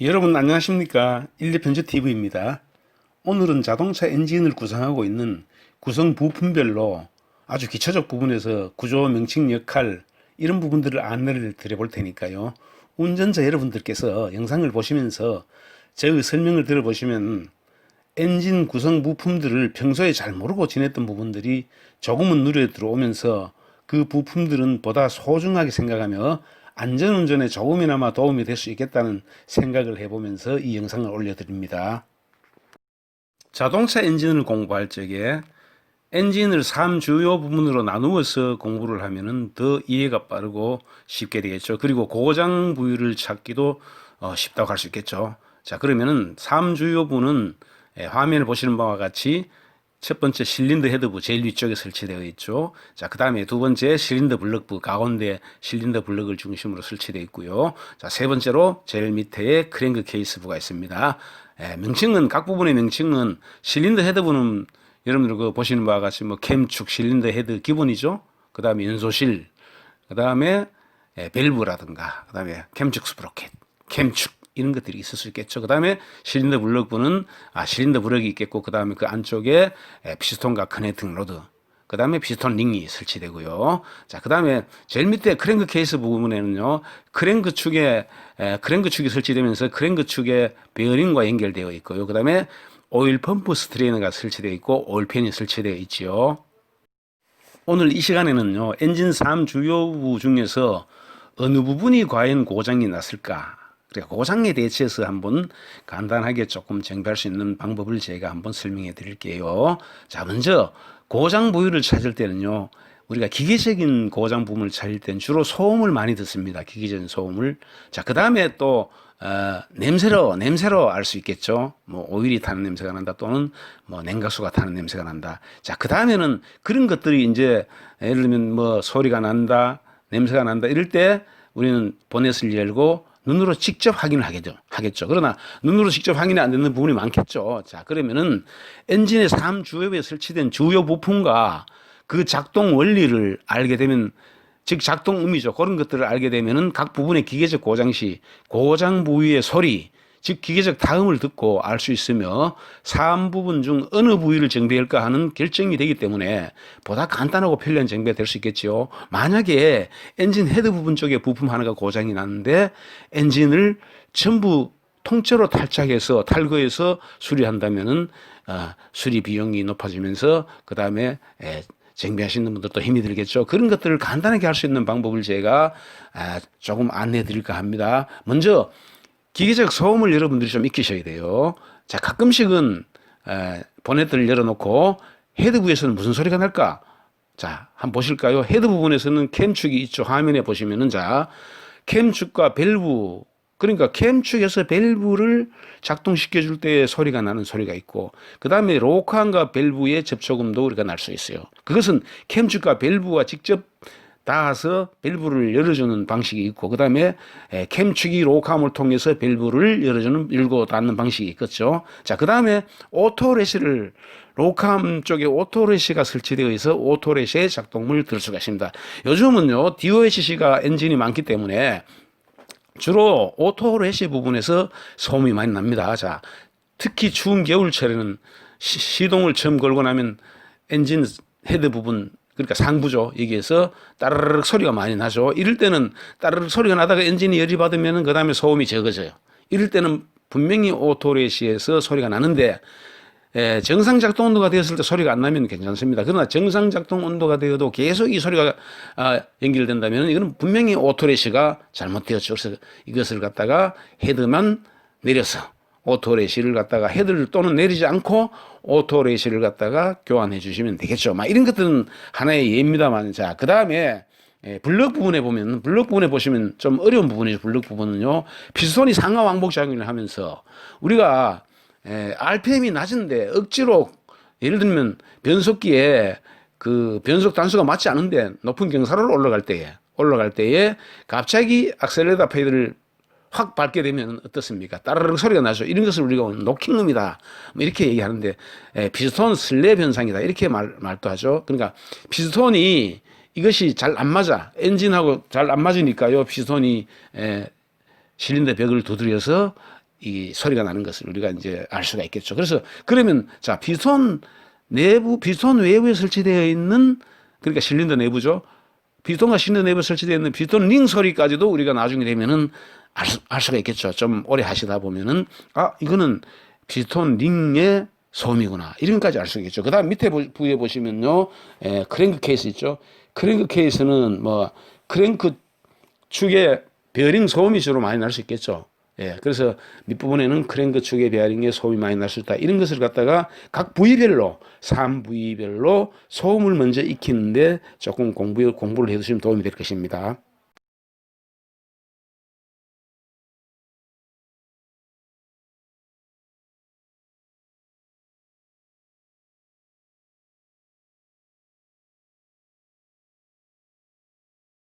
여러분 안녕하십니까 일리편집TV입니다. 오늘은 자동차 엔진을 구성하고 있는 구성 부품별로 아주 기초적 부분에서 구조 명칭 역할 이런 부분들을 안내를 드려볼 테니까요. 운전자 여러분들께서 영상을 보시면서 저의 설명을 들어보시면 엔진 구성 부품들을 평소에 잘 모르고 지냈던 부분들이 조금은 눈에 들어오면서 그 부품들은 보다 소중하게 생각하며 안전운전에 조금이나마 도움이 될 수 있겠다는 생각을 해보면서 이 영상을 올려드립니다. 자동차 엔진을 공부할 적에 엔진을 3주요 부분으로 나누어서 공부를 하면은 더 이해가 빠르고 쉽게 되겠죠. 그리고 고장 부위를 찾기도 어, 쉽다고 할 수 있겠죠. 자, 그러면은 3주요 부는 예, 화면을 보시는 바와 같이 첫 번째 실린더 헤드부 제일 위쪽에 설치되어 있죠. 자, 그 다음에 두 번째 실린더 블럭부 가운데 실린더 블럭을 중심으로 설치되어 있고요. 자, 세 번째로 제일 밑에 크랭크 케이스부가 있습니다. 예, 명칭은 각 부분의 명칭은 실린더 헤드부는 여러분들 그 보시는 바와 같이 뭐 캠축 실린더 헤드 기본이죠. 그 다음에 연소실, 그 다음에 예, 밸브라든가, 그 다음에 캠축 스프로켓, 캠축 이런 것들이 있을 수 있겠죠. 그 다음에 실린더 블럭부는 아 실린더 블럭이 있겠고, 그 다음에 그 안쪽에 예, 피스톤과 커넥팅 로드, 그 다음에 피스톤 링이 설치되고요. 자, 그 다음에 제일 밑에 크랭크 케이스 부분에는요, 크랭크 축에 에, 크랭크 축이 설치되면서 크랭크 축에 베어링과 연결되어 있고요. 그 다음에 오일 펌프 스트레이너가 설치되어 있고 오일팬이 설치되어 있지요. 오늘 이 시간에는요, 엔진 3 주요 부 중에서 어느 부분이 과연 고장이 났을까? 그래 고장에 대해서 한번 간단하게 조금 정비할 수 있는 방법을 제가 한번 설명해 드릴게요. 자, 먼저 고장 부위를 찾을 때는요. 우리가 기계적인 고장 부분을 찾을 때는 주로 소음을 많이 듣습니다. 기계적인 소음을. 자, 그 다음에 또 어, 냄새로 냄새로 알 수 있겠죠. 뭐 오일이 타는 냄새가 난다 또는 뭐 냉각수가 타는 냄새가 난다. 자, 그 다음에는 그런 것들이 이제 예를 들면 뭐 소리가 난다, 냄새가 난다 이럴 때 우리는 보넷을 열고 눈으로 직접 확인을 하겠죠. 하겠죠. 그러나 눈으로 직접 확인이 안 되는 부분이 많겠죠. 자, 그러면은 엔진의 3주요에 설치된 주요 부품과 그 작동 원리를 알게 되면 즉 작동 의미죠. 그런 것들을 알게 되면은 각 부분의 기계적 고장 시 고장 부위의 소리 즉 기계적 다음을 듣고 알 수 있으며 사안 부분 중 어느 부위를 정비할까 하는 결정이 되기 때문에 보다 간단하고 편리한 정비가 될 수 있겠지요. 만약에 엔진 헤드 부분 쪽에 부품 하나가 고장이 났는데 엔진을 전부 통째로 탈착해서 탈거해서 수리한다면은 어, 수리 비용이 높아지면서 그 다음에 정비하시는 분들도 힘이 들겠죠. 그런 것들을 간단하게 할 수 있는 방법을 제가 아, 조금 안내해 드릴까 합니다. 먼저 기계적 소음을 여러분들이 좀 익히셔야 돼요. 자, 가끔씩은 에, 보넷을 열어놓고 헤드부에서는 무슨 소리가 날까? 자, 한번 보실까요? 헤드 부분에서는 캠축이 있죠. 화면에 보시면은 자, 캠축과 밸브 그러니까 캠축에서 밸브를 작동시켜 줄 때 소리가 나는 소리가 있고 그 다음에 로칸과 밸브의 접촉음도 우리가 날 수 있어요. 그것은 캠축과 밸브와 직접 닿아서 밸브를 열어주는 방식이 있고 그 다음에 캠축이 로감을 통해서 밸브를 열어주는 열고 닫는 방식이 있겠죠. 자, 그 다음에 오토레시를 로감 쪽에 오토레시가 설치되어 있어 오토레시의 작동을 들 수가 있습니다. 요즘은요 DOHC가 엔진이 많기 때문에 주로 오토레시 부분에서 소음이 많이 납니다. 자, 특히 추운 겨울철에는 시, 시동을 처음 걸고 나면 엔진 헤드 부분 그러니까 상부죠. 여기에서 따르륵 소리가 많이 나죠. 이럴 때는 따르륵 소리가 나다가 엔진이 열이 받으면 그 다음에 소음이 적어져요. 이럴 때는 분명히 오토레시에서 소리가 나는데 예, 정상 작동 온도가 되었을 때 소리가 안 나면 괜찮습니다. 그러나 정상 작동 온도가 되어도 계속 이 소리가 아, 연결된다면 이거는 분명히 오토레시가 잘못되었죠. 그래서 이것을 갖다가 헤드만 내려서 오토레시를 갖다가 헤드를 또는 내리지 않고 오토레시를 갖다가 교환해 주시면 되겠죠. 막 이런 것들은 하나의 예입니다만 자, 그 다음에 예, 블럭 부분에 보면 블럭 부분에 보시면 좀 어려운 부분이죠. 블럭 부분은요. 피스톤이 상하 왕복 작용을 하면서 우리가 예, RPM이 낮은데 억지로 예를 들면 변속기에 그 변속 단수가 맞지 않은데 높은 경사로를 올라갈 때에 올라갈 때에 갑자기 악셀레다 페이드를 확 밟게 되면 어떻습니까? 따르륵 소리가 나죠. 이런 것을 우리가 노킹음이다. 뭐 이렇게 얘기하는데 에, 피스톤 슬랩 현상이다. 이렇게 말, 말도 하죠. 그러니까 피스톤이 이것이 잘 안 맞아. 엔진하고 잘 안 맞으니까요. 피스톤이 에, 실린더 벽을 두드려서 이 소리가 나는 것을 우리가 이제 알 수가 있겠죠. 그래서 그러면 자 비손 내부 비손 외부에 설치되어 있는 그러니까 실린더 내부죠. 비톤과 실린더 내부에 설치되어 있는 비톤 링 소리까지도 우리가 나중에 되면은 알, 수, 알 수가 있겠죠. 좀 오래 하시다 보면은 아 이거는 비톤 링의 소음이구나 이런까지 알 수 있겠죠. 그다음 밑에 부- 부에 보시면요, 에, 크랭크 케이스 있죠. 크랭크 케이스는 뭐 크랭크 축의 베어링 소음이 주로 많이 날 수 있겠죠. 예, 그래서 밑부분에는 크랭크 축의 베어링의 소음이 많이 날 수 있다. 이런 것을 갖다가 각 부위별로, 산 부위별로 소음을 먼저 익히는데 조금 공부, 공부를 해두시면 도움이 될 것입니다.